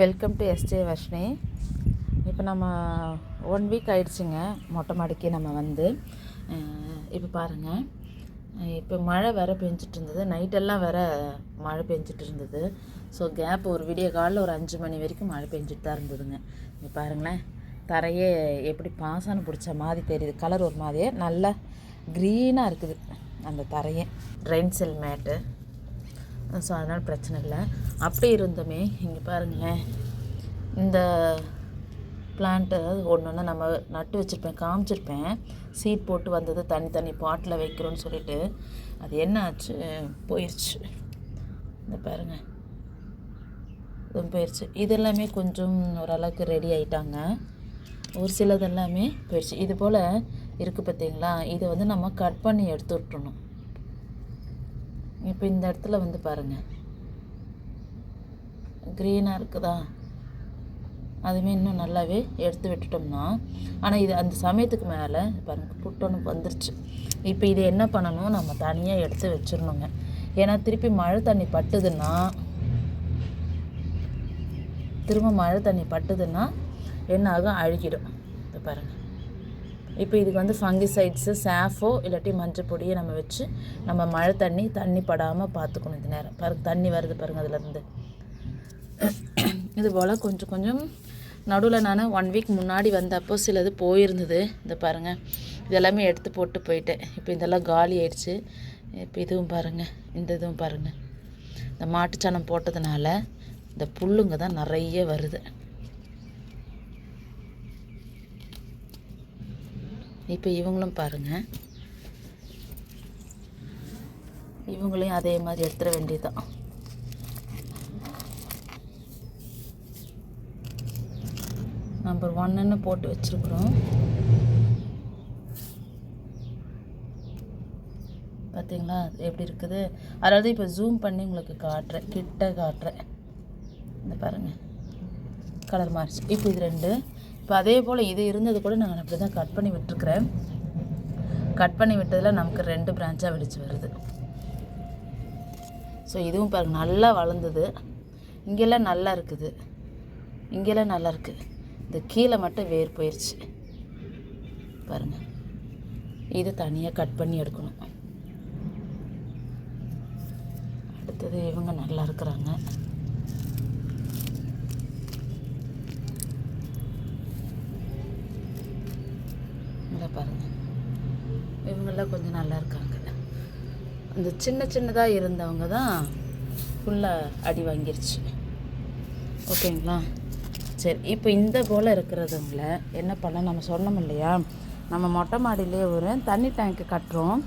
Welcome to SJ Varshini இப்போ நம்ம one week ஆயிடுச்சுங்க. மொட்டை மாடிக்கு நம்ம வந்து இப்போ பாருங்கள் இப்போ மழை வேறு பெஞ்சிட்டு இருந்தது. நைட்டெல்லாம் வேறு மழை பெஞ்சிட்டு இருந்தது. ஸோ கேப் ஒரு விடிய காலைல ஒரு அஞ்சு மணி வரைக்கும் மழை பெஞ்சிட்டு தான் இருந்ததுங்க. இப்போ பாருங்களேன். தரையே எப்படி பாசனம் பிடிச்ச மாதிரி தெரியுது. கலர் ஒரு மாதிரியே நல்லா க்ரீனாக இருக்குது அந்த தரையே. ட்ரெயின் மேட்டு. ஸோ அதனால் பிரச்சனை இல்லை. அப்படி இருந்துமே இங்கே பாருங்களேன் இந்த பிளான்ட்டு ஒன்று ஒன்று நம்ம நட்டு வச்சுருப்பேன் காமிச்சிருப்பேன். சீட் போட்டு வந்தது தனித்தனி பாட்டில் வைக்கிறோன்னு சொல்லிட்டு. அது என்ன ஆச்சு? போயிடுச்சு இந்த பாருங்க. இதுவும் போயிடுச்சு இது எல்லாமே கொஞ்சம் ஓரளவுக்கு ரெடி ஆகிட்டாங்க ஒரு சிலது எல்லாமே போயிடுச்சு இது போல் இருக்குது பார்த்தீங்களா? இதை வந்து நம்ம கட் பண்ணி எடுத்து விட்டுணும் இப்போ இந்த இடத்துல வந்து பாருங்கள் க்ரீனாக இருக்குதா? அதுவுமே இன்னும் நல்லாவே எடுத்து விட்டுட்டோம்னா ஆனால் இது அந்த சமயத்துக்கு மேலே பாருங்கள் புட்டொன்று வந்துருச்சு. இப்போ இதை என்ன பண்ணணும்? நம்ம தனியாக எடுத்து வச்சிடணுங்க ஏன்னா திருப்பி மழை தண்ணி பட்டுதுன்னா திரும்ப மழை தண்ணி பட்டுதுன்னா என்ன ஆகும் அழுகிடும். இப்போ பாருங்கள் இப்போ இதுக்கு வந்து ஃபங்கிசைட்ஸு சாஃபோ இல்லாட்டி மஞ்சள் பொடியை நம்ம வச்சு நம்ம மழை தண்ணி தண்ணி படாமல் பார்த்துக்கணும் இந்த நேரம். பாருங்க தண்ணி வருது பாருங்கள் அதுலேருந்து. இது போல் கொஞ்சம் கொஞ்சம் நடுவில் நான் ஒன் வீக் முன்னாடி வந்தப்போ சிலது போயிருந்தது. இந்த பாருங்கள் இதெல்லாமே எடுத்து போட்டு போயிட்டேன் இப்போ இதெல்லாம் காலி ஆயிடுச்சு. இப்போ இதுவும் பாருங்கள் இந்த இதுவும் பாருங்கள் இந்த மாட்டுச்சாணம் போட்டதுனால இந்த புல்லுங்க தான் நிறைய வருது. இப்போ இவங்களும் பாருங்கள் இவங்களையும் அதே மாதிரி எடுத்துட வேண்டியதுதான். நம்பர் ஒன்னுன்னு போட்டு வச்சுருக்குறோம். பார்த்தீங்களா எப்படி இருக்குது? அதாவது இப்போ ஜூம் பண்ணி உங்களுக்கு காட்டுறேன். கிட்ட காட்டுறேன். இந்த பாருங்கள் கலர் மாறிச்சு. இப்போ இது ரெண்டு. இப்போ அதே போல் இது இருந்தது கூட நான் அப்படி தான் கட் பண்ணி விட்டுருக்குறேன். கட் பண்ணி விட்டதில் நமக்கு ரெண்டு பிரான்ச்சாக வெடிச்சு வருது. ஸோ இதுவும் பாருங்க நல்லா வளர்ந்தது. இங்கெல்லாம் நல்லா இருக்குது. இங்கெல்லாம் நல்லா இருக்குது இந்த கீழே மட்டும் வேர் போயிடுச்சு பாருங்கள் இது தனியாக கட் பண்ணி எடுக்கணும். அடுத்தது இவங்க நல்லா இருக்கிறாங்க. இங்கே பாருங்கள் இவங்கெல்லாம் கொஞ்சம் நல்லா இருக்காங்க. அந்த சின்ன சின்னதாக இருந்தவங்க தான் ஃபுல்லாக அடி வாங்கிருச்சு. ஓகேங்களா? சரி இப்போ இந்த போல் இருக்கிறதுங்கள என்ன பண்ண நம்ம சொன்னோம் இல்லையா? நம்ம மொட்டை மாடியிலே ஒரு தண்ணி டேங்க்கு கட்டுறோம்.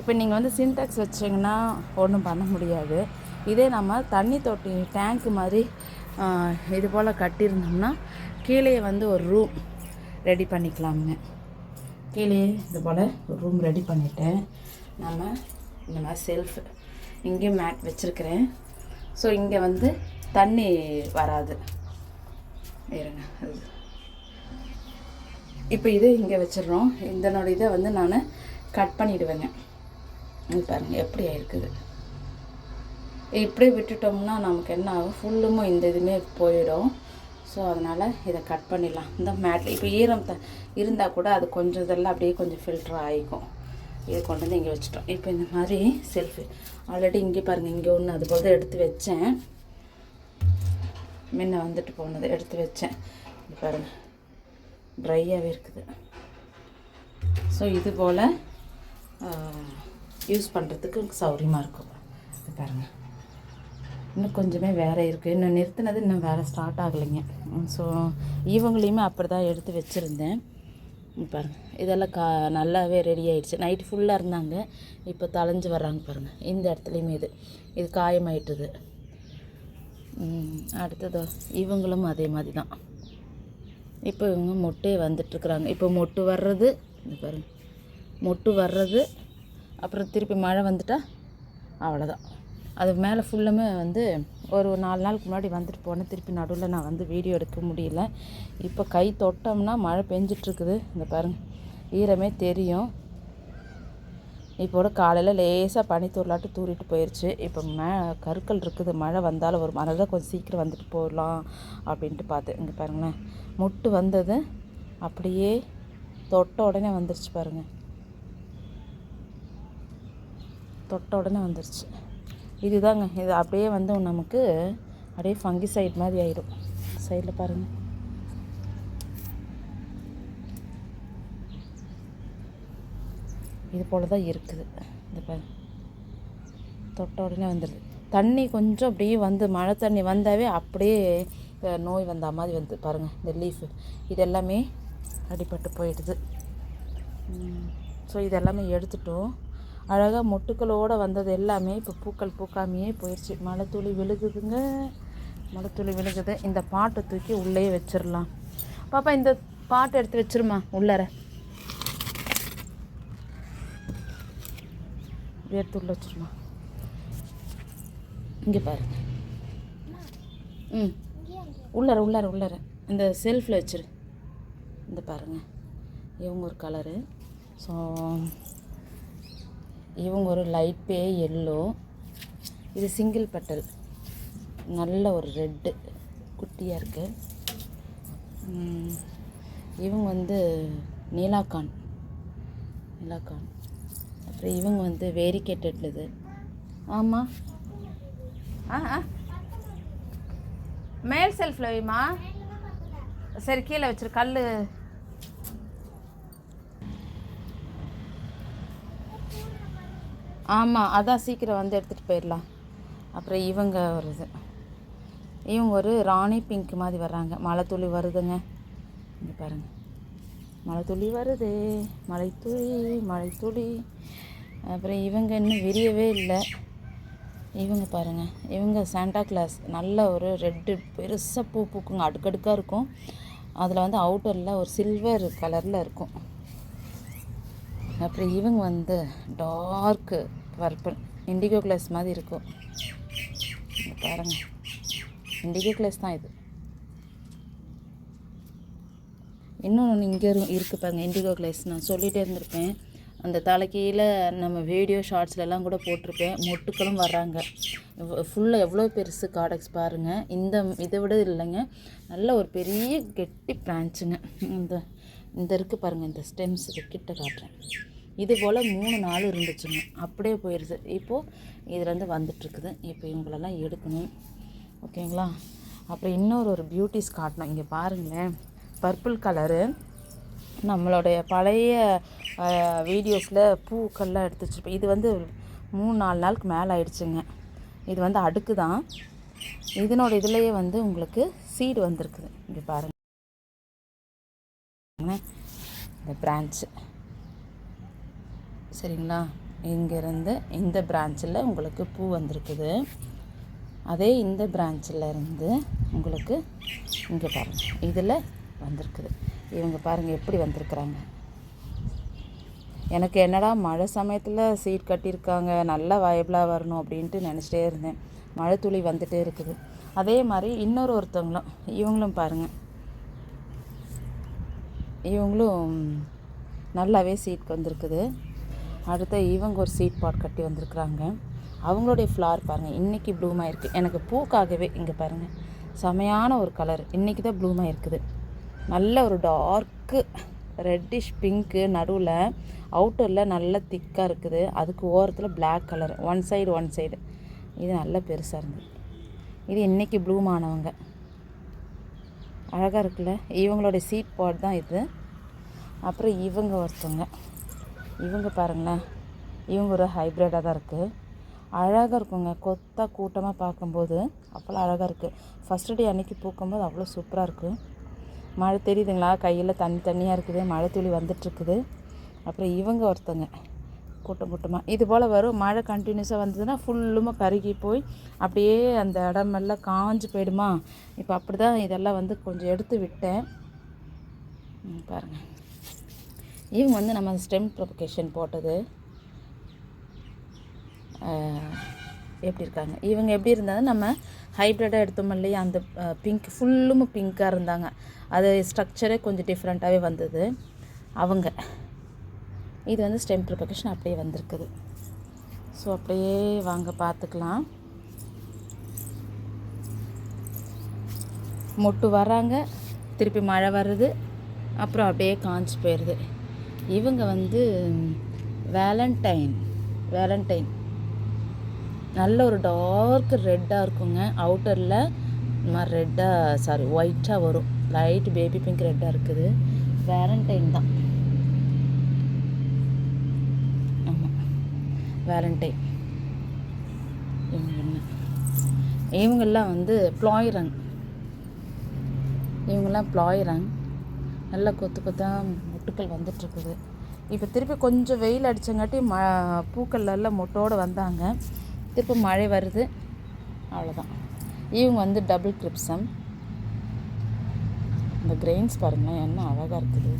இப்போ நீங்கள் வந்து சின்டாக்ஸ் வச்சிங்கன்னா ஒன்றும் பண்ண முடியாது. இதே நம்ம தண்ணி தொட்டி டேங்க்கு மாதிரி இது போல் கட்டியிருந்தோம்னா கீழே வந்து ஒரு ரூம் ரெடி பண்ணிக்கலாமுங்க. கீழே இது போல் ஒரு ரூம் ரெடி பண்ணிவிட்டேன் நம்ம இந்த மாதிரி செல்ஃப் இங்கேயும் மேட் வச்சுருக்கிறேன். ஸோ இங்கே வந்து தண்ணி வராது. இருங்க அது. இப்போ இது இங்கே வச்சிடுறோம். இதனோட இதை வந்து நான் கட் பண்ணிவிடுவேங்க பாருங்கள் எப்படி ஆயிருக்குது. இப்படியே விட்டுட்டோம்னா நமக்கு என்ன ஆகும்? ஃபுல்லுமே இந்த இதுவுமே போயிடும். ஸோ அதனால் இதை கட் பண்ணிடலாம். இந்த மேட்டில் இப்போ ஈரம் த இருந்தால் கூட அது கொஞ்சம் இதெல்லாம் அப்படியே கொஞ்சம் ஃபில்டர் ஆகிக்கும் இதை கொண்டு வந்து இங்கே வச்சுட்டோம். இப்போ இந்த மாதிரி செல்ஃபி ஆல்ரெடி இங்கே பாருங்கள் இங்கே ஒன்று அது போல் தான் எடுத்து வச்சேன். முன்ன வந்துட்டு போனது எடுத்து வச்சேன். இது பாருங்கள் ட்ரையாகவே இருக்குது. ஸோ இது போல் யூஸ் பண்ணுறதுக்கு சௌகரியமாக இருக்கும். இது பாருங்கள் இன்னும் கொஞ்சமே வேறு இருக்குது இன்னும் நிறுத்தினது இன்னும் வேறு ஸ்டார்ட் ஆகலைங்க. ஸோ இவங்களையுமே அப்படி தான் எடுத்து வச்சுருந்தேன். பாருங்கள் இதெல்லாம் கா நல்லாவே ரெடி ஆகிடுச்சு நைட்டு ஃபுல்லாக இருந்தாங்க. இப்போ தலைஞ்சு வர்றாங்க பாருங்கள் இந்த இடத்துலையுமே இது. இது காயமாயிட்டுது. அடுத்தது இவங்களும் அதே மாதிரி தான் இப்போ இவங்க மொட்டே வந்துட்டுருக்குறாங்க. இப்போ மொட்டு வர்றது இது பாருங்க. மொட்டு வர்றது அப்புறம் திருப்பி மழை வந்துட்டால் அவ்வளோதான் அது மேலே ஃபுல்லுமே வந்து ஒரு நாலு நாளுக்கு முன்னாடி வந்துட்டு போனேன். திருப்பி நடுவில் நான் வந்து வீடியோ எடுக்க முடியல. இப்போ கை தொட்டோம்னா மழை பெஞ்சிட்ருக்குது. இந்த பாருங்க. ஈரமே தெரியும். இப்போட காலையில் லேசாக பனி தூரலாட்டு தூரிட்டு போயிடுச்சு இப்போ மே கருக்கள் இருக்குது. மழை வந்தாலும் ஒரு மழை கொஞ்சம் சீக்கிரம் வந்துட்டு போகலாம் அப்படின்ட்டு பார்த்தேன். இங்கே பாருங்களேன். முட்டு வந்தது. அப்படியே தொட்ட உடனே வந்துருச்சு பாருங்கள் தொட்ட உடனே வந்துருச்சு. இதுதாங்க. இது அப்படியே வந்து நமக்கு அப்படியே ஃபங்கி சைட் மாதிரி ஆயிடும் சைடில் பாருங்கள் இது போல் தான் இருக்குது. இந்த தொட்ட உடனே வந்துடுது. தண்ணி கொஞ்சம் அப்படியே வந்து மழை தண்ணி வந்தாவே அப்படியே நோய் வந்த மாதிரி வந்து பாருங்கள் இந்த லீஃபு இது எல்லாமே அடிபட்டு போயிடுது. ஸோ இது எல்லாமே எடுத்துட்டோம். அழகாக மொட்டுக்களோடு வந்தது எல்லாமே இப்போ பூக்கள் பூக்காமையே போயிடுச்சு மழை துளி விழுகுதுங்க. மழை துளி விழுகுது. இந்த பாட்டை தூக்கி உள்ளே வச்சிடலாம் பாப்பா இந்த பாட்டை எடுத்து வச்சிருமா? உள்ளார. எடுத்து உள்ள வச்சிருமா? இங்கே பாரு. ம். உள்ளார உள்ளார உள்ளார. இந்த செல்ஃபில் வச்சிரு. இந்த பாருங்கள் இவங்க ஒரு கலரு ஸோ இவங்க ஒரு லைட் பே எல்லோ. இது சிங்கிள் பெட்டல் நல்ல ஒரு ரெட்டு. குட்டியாக இருக்குது இவங்க வந்து நீலாக்கான். நீலாக்கான். அப்புறம் இவங்க வந்து வேரிகேட்டட் இது ஆமாம் ஆ ஆ. மேல் செல்ஃபில் வைமா சரி கீழே வச்சிரு. கல் ஆமாம் அதான் சீக்கிரம் வந்து எடுத்துகிட்டு போயிடலாம். அப்புறம் இவங்க வருது இவங்க ஒரு ராணி பிங்க் மாதிரி வர்றாங்க. மழை துளி வருதுங்க. இங்கே பாருங்க. மழை துளி வருது. மழை துளி மழை துளி. அப்புறம் இவங்க இன்னும் விரியவே இல்லை. இவங்க பாருங்க. இவங்க சாண்டா கிளாஸ் நல்ல ஒரு ரெட்டு பெருசாக பூ பூக்குங்க. அடுக்கடுக்காக இருக்கும். அதில் வந்து அவுட்டரில் ஒரு சில்வர் கலரில் இருக்கும். அப்புறம் இவங்க வந்து டார்க்கு பர்பிள் இண்டிகோ கிளாஸ் மாதிரி இருக்கும். பாருங்கள் பாருங்க. இண்டிகோ கிளாஸ் தான் இது. இன்னொன்று இங்கே இருக்குது பாருங்க இண்டிகோ கிளாஸ் நான் சொல்லிகிட்டே இருந்திருப்பேன். அந்த தலைக்கீழ நம்ம வீடியோ ஷார்ட்ஸ்லலாம் கூட போட்டிருப்பேன். மொட்டுக்களும் வர்றாங்க. ஃபுல்லாக எவ்வளோ பெருசு காடக்ஸ் பாருங்கள் இந்த இதை விட இல்லைங்க. நல்ல ஒரு பெரிய கெட்டி பிரான்ச்சுங்க இந்த இந்த இருக்குது பாருங்கள் இந்த ஸ்டெம்ஸ் கிட்ட காட்டுறேன். இது போல் மூணு நாள் இருந்துச்சுங்க. அப்படியே போயிடுது இப்போது இதுலேருந்து வந்துட்டுருக்குது. இப்போ இவங்களெல்லாம் எடுக்கணும். ஓகேங்களா? அப்புறம் இன்னொரு ஒரு பியூட்டிஸ் காட்டணும் இங்கே பாருங்களேன். பர்பிள் கலரு நம்மளுடைய பழைய வீடியோஸில் பூக்கள்லாம் எடுத்து வச்சுருப்பேன் இது வந்து மூணு நாலு நாளுக்கு மேலே ஆயிடுச்சுங்க. இது வந்து அடுக்கு தான். இதனோட இதுலேயே வந்து உங்களுக்கு சீடு வந்திருக்குது. இங்கே பாருங்கள் இந்த பிரான்ச்சு சரிங்களா? இங்கேருந்து இந்த பிரான்ச்சில் உங்களுக்கு பூ வந்திருக்குது. அதே இந்த பிரான்ச்சில் இருந்து உங்களுக்கு இங்கே பாருங்கள் இதில் வந்திருக்குது. இவங்க பாருங்கள் எப்படி வந்திருக்குறாங்க. எனக்கு என்னடா மழை சமயத்தில் சீட் கட்டியிருக்காங்க நல்லா வயபிளாக வரணும் அப்படின்ட்டு நினச்சிட்டே இருந்தேன். மழை துளி வந்துகிட்டே இருக்குது. அதே மாதிரி இன்னொரு ஒருத்தவங்களும் இவங்களும் பாருங்கள் இவங்களும் நல்லாவே சீட் வந்திருக்குது. அடுத்த இவங்க ஒரு சீட் பாட் கட்டி வந்திருக்குறாங்க. அவங்களுடைய ஃப்ளார் பாருங்கள் இன்றைக்கி ப்ளூமாக இருக்குது எனக்கு பூக்காகவே இங்கே பாருங்கள் செமையான ஒரு கலர் இன்றைக்கி தான் ப்ளூமாக இருக்குது நல்ல ஒரு டார்க்கு ரெட்டிஷ் பிங்க்கு நடுவில் அவுட்டரில் நல்ல திக்காக இருக்குது. அதுக்கு ஓரத்தில் black colour one side one side இது நல்ல பெருசாக இருந்தது. இது இன்றைக்கி ப்ளூமானவங்க அழகாக இருக்குல்ல? இவங்களுடைய சீட் பாட் தான் இது. அப்புறம் இவங்க ஒருத்தவங்க. இவங்க பாருங்களேன். இவங்க ஒரு ஹைப்ரிடாக தான் இருக்குது அழகாக இருக்குங்க. கொத்தாக கூட்டமாக பார்க்கும்போது அவ்வளோ அழகாக இருக்குது ஃபஸ்ட்டு டே அன்னைக்கு பூக்கும்போது அவ்வளோ சூப்பராக இருக்குது மழை தெரியுதுங்களா? கையில் தண்ணி தண்ணியாக இருக்குது. மழை துளி வந்துட்டுருக்குது. அப்புறம் இவங்க ஒருத்தங்க. கூட்டம் கூட்டமாக இது போல் வரும். மழை கண்டினியூஸாக வந்ததுன்னா ஃபுல்லுமாக கருகி போய் அப்படியே அந்த இடமெல்லாம் காஞ்சு போயிடுமா? இப்போ அப்படி தான் இதெல்லாம் வந்து கொஞ்சம் எடுத்து விட்டேன். பாருங்கள் இவங்க வந்து நம்ம ஸ்டெம் ப்ரொபகேஷன் போட்டது எப்படி இருக்காங்க? இவங்க எப்படி இருந்தாலும் நம்ம ஹைப்ரிட்டாக எடுத்தோம் இல்லையா? அந்த பிங்க் ஃபுல்லும் பிங்க்காக இருந்தாங்க. அது ஸ்ட்ரக்சரே கொஞ்சம் டிஃப்ரெண்ட்டாகவே வந்தது. அவங்க இது வந்து ஸ்டெம் ப்ரிப்பகேஷன் அப்படியே வந்திருக்குது. ஸோ அப்படியே வாங்க பார்த்துக்கலாம். மொட்டு வராங்க திருப்பி மழை வருது அப்புறம் அப்படியே காஞ்சி போயிடுது. இவங்க வந்து வேலண்டைன் வேலண்டைன் நல்ல ஒரு டார்க் ரெட்டாக இருக்குங்க. அவுட்டரில் இந்த மாதிரி ரெட்டாக சாரி ஒயிட்டாக வரும். லைட் பேபி பிங்க் ரெட்டாக இருக்குது. வேலண்டைன் தான். ஆமாம் வேலண்டைன் இவங்க என்ன? இவங்கெல்லாம் வந்து ப்ளாயிரங் இவங்கெல்லாம் ப்ளாயிரங் நல்லா கொத்து கொத்தா மொட்டுக்கள் வந்துட்டுருக்குது. இப்போ திருப்பி கொஞ்சம் வெயில் அடித்தங்காட்டி ம பூக்கள் எல்லாம் மொட்டோடு வந்தாங்க. திருப்பி மழை வருது. அவ்வளோதான் இவங்க வந்து டபுள் கிரிப்சம் இந்த கிரெயின்ஸ் பாருங்களேன் என்ன அழகாக இருக்குது.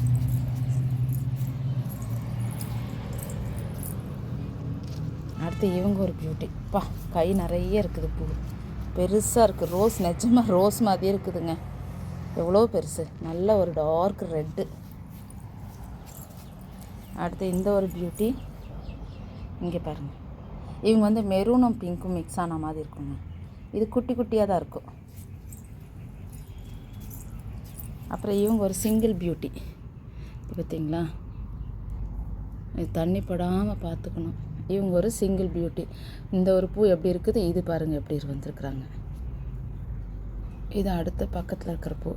அடுத்து இவங்க ஒரு பியூட்டி பா கை நிறைய இருக்குது பூ. பெருசாக இருக்குது ரோஸ் நிஜமாக ரோஸ் மாதிரியே இருக்குதுங்க. எவ்வளோ பெருசு. நல்ல ஒரு டார்க் ரெட்டு அடுத்து இந்த ஒரு பியூட்டி இங்கே பாருங்கள் இவங்க வந்து மெரூனும் பிங்க்கும் மிக்ஸ் ஆன மாதிரி இருக்குங்க. இது குட்டி குட்டியாக தான் இருக்கும். அப்புறம் இவங்க ஒரு சிங்கிள் பியூட்டி பார்த்தீங்களா? இது தண்ணி படாமல் பார்த்துக்கணும். இவங்க ஒரு சிங்கிள் பியூட்டி இந்த ஒரு பூ எப்படி இருக்குது? இது பாருங்கள் எப்படி வந்திருக்குறாங்க. இது அடுத்த பக்கத்தில் இருக்கிற பூ.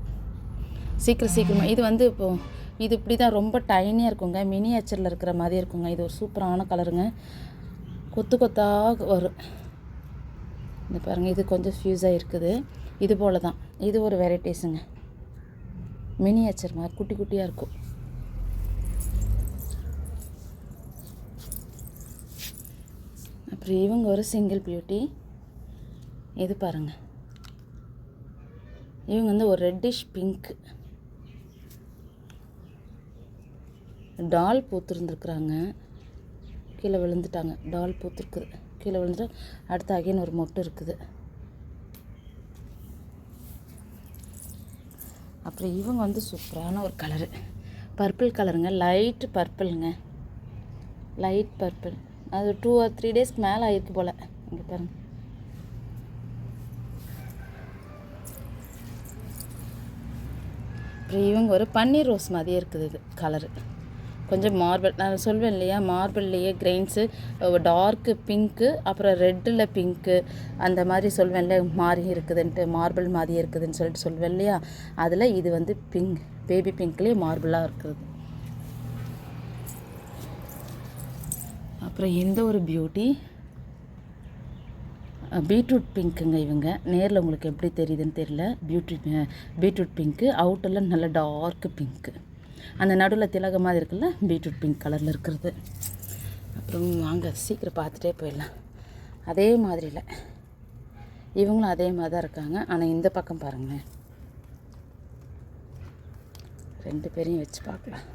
சீக்கிரம் சீக்கிரமாக இது வந்து இப்போ இது இப்படி தான் ரொம்ப டைனியாக இருக்குங்க. மினியேச்சரில் இருக்கிற மாதிரி இருக்குங்க. இது ஒரு சூப்பரான கலருங்க கொத்து கொத்தாக வரும். இந்த பாருங்கள் இது கொஞ்சம் ஃபியூஸாக இருக்குது. இது போல் தான் இது ஒரு வெரைட்டிஸுங்க மினியேச்சர் மாதிரி குட்டி குட்டியாக இருக்கும். அப்புறம் இவங்க ஒரு சிங்கிள் பியூட்டி இது பாருங்கள் இவங்க வந்து ஒரு ரெட்டிஷ் பிங்க் டால் பூத்துருந்துருக்குறாங்க. கீழே விழுந்துட்டாங்க. டால் பூத்துருக்குது கீழே விழுந்துட்டு அடுத்து அகைன் ஒரு மொட்டு இருக்குது. அப்புறம் இவங்க வந்து சூப்பரான ஒரு கலரு. பர்பிள் கலருங்க. லைட்டு பர்பிளுங்க. Light purple. அது டூ ஆர் த்ரீ டேஸ்க்கு மேலே ஆயிருக்கு போல். இங்கே பாருங்கள் அப்புறம் இவங்க ஒரு பன்னீர் ரோஸ் மாதிரியே இருக்குது இது கலரு. கொஞ்சம் மார்பிள் நான் சொல்வேன் இல்லையா? மார்பிள்லேயே கிரெயின்ஸு டார்க்கு பிங்க்கு அப்புறம் ரெட்டில் பிங்க்கு அந்த மாதிரி சொல்வேன்ல மாறி இருக்குதுன்ட்டு மார்பிள் மாதிரி இருக்குதுன்னு சொல்லிட்டு சொல்வேன் இல்லையா? அதில் இது வந்து பிங்க் பேபி பிங்க்லேயே மார்பிளாக இருக்குது. அப்புறம் எந்த ஒரு பியூட்டி பீட்ரூட் பிங்க்குங்க இவங்க. நேரில் உங்களுக்கு எப்படி தெரியுதுன்னு தெரியல. பியூட்டி பீட்ரூட் பிங்க்கு அவுட்டரில் நல்ல டார்க்கு பிங்க்கு அந்த நடுவில் திலகம் மாதிரி இருக்குல்ல? பீட்ரூட் பிங்க் கலரில் இருக்கிறது. அப்புறம் வாங்க சீக்கிரம் பார்த்துட்டே போயிடலாம். அதே மாதிரி இல்லை இவங்களும் அதே மாதிரி தான் இருக்காங்க. ஆனால் இந்த பக்கம் பாருங்களேன். ரெண்டு பேரையும் வச்சு பார்க்கலாம்.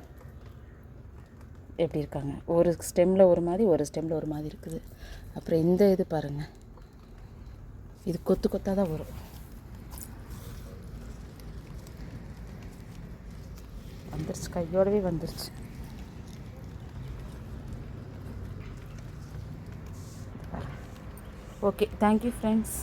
எப்படி இருக்காங்க? ஒரு ஸ்டெம்மில் ஒரு மாதிரி ஒரு ஸ்டெம்மில் ஒரு மாதிரி இருக்குது. அப்புறம் இந்த இது பாருங்கள் இது கொத்து கொத்தாக தான் வரும். வந்துருச்சு கையோடவே வந்துருச்சு ஓகே தேங்க்யூ ஃப்ரெண்ட்ஸ்